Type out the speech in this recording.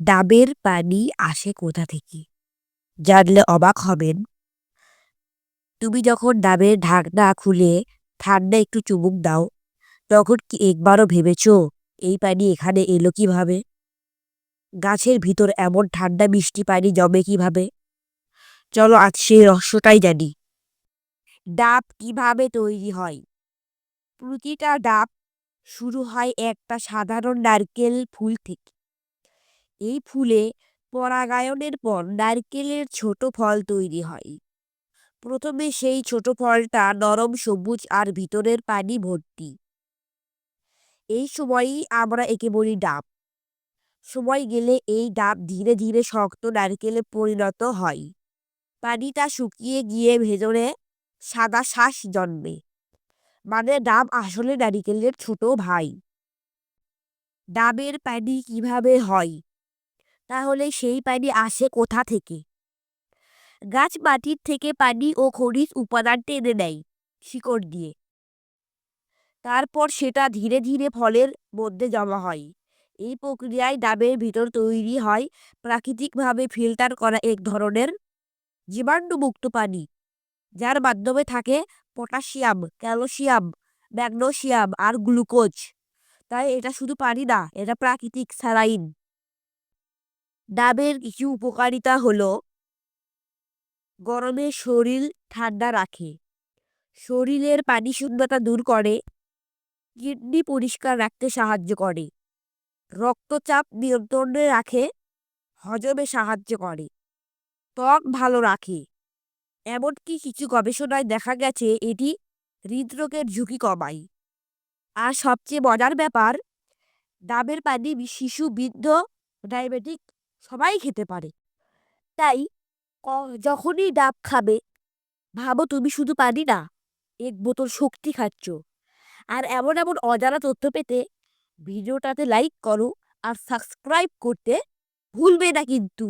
ডাবের পানি আসে কোথা থেকে? জানলে অবাক হবেন। তুমি যখন ডাবের ঢাকনা খুলে ঠান্ডা একটু চুমুক দাও, তখন কি একবারও ভেবেছ এই পানি এখানে এলো কীভাবে? গাছের ভিতর এমন ঠান্ডা মিষ্টি পানি জমে কীভাবে? চলো আজ সেই রহস্যটাই জানি। ডাব কীভাবে তৈরি হয়? প্রতিটা ডাব শুরু হয় একটা সাধারণ নারকেল ফুল থেকে। এই ফুলে পরাগায়নের পর নারকেলের ছোট ফল তৈরি হয়। প্রথমে সেই ছোট ফলটা নরম সবুজ আর ভিতরের পানি ভর্তি। এই সময়ই আমরা একে বলি ডাব। সময় গেলে এই ডাব ধীরে ধীরে শক্ত নারকেলে পরিণত হয়। পানিটা শুকিয়ে গিয়ে ভেতরে সাদা শ্বাস জন্মে। মানে ডাব আসলে নারিকেলের ছোট ভাই। ডাবের পানি কীভাবে হয়? তাহলে সেই পানি আসে কোথা থেকে? গাছ মাটির থেকে পানি ও খনিজ উপাদান টেনে নেয় শিকড় দিয়ে। তারপর সেটা ধীরে ধীরে ফলের মধ্যে জমা হয়। এই প্রক্রিয়ায় ডাবের ভিতর তৈরি হয় প্রাকৃতিকভাবে ফিল্টার করা এক ধরনের জীবাণুমুক্ত পানি, যার মাধ্যমে থাকে পটাশিয়াম, ক্যালসিয়াম, ম্যাগনেসিয়াম আর গ্লুকোজ। তাই এটা শুধু পানি না, এটা প্রাকৃতিক স্যালাইন। ডাবের কিছু উপকারিতা হলো গরমে শরীর ঠান্ডা রাখে। শরীরের পানি শূন্যতা দূর করে, কিডনি পরিষ্কার রাখতে সাহায্য করে, রক্তচাপ নিয়ন্ত্রণে রাখে, হজমে সাহায্য করে, ত্বক ভালো রাখে। এমনকি কিছু গবেষণায় দেখা গেছে এটি হৃদরোগের ঝুঁকি কমায়। আর সবচেয়ে মজার ব্যাপার, ডাবের পানি শিশু বৃদ্ধ ডায়াবেটিক সবাই খেতে পারে। তাই যখনই ডাব খাবে, ভাবো তুমি শুধু পানি না, এক বোতল শক্তি খাচ্ছ। আর এমন এমন অজানা তথ্য পেতে ভিডিওটাতে লাইক করো আর সাবস্ক্রাইব করতে ভুলবে না কিন্তু।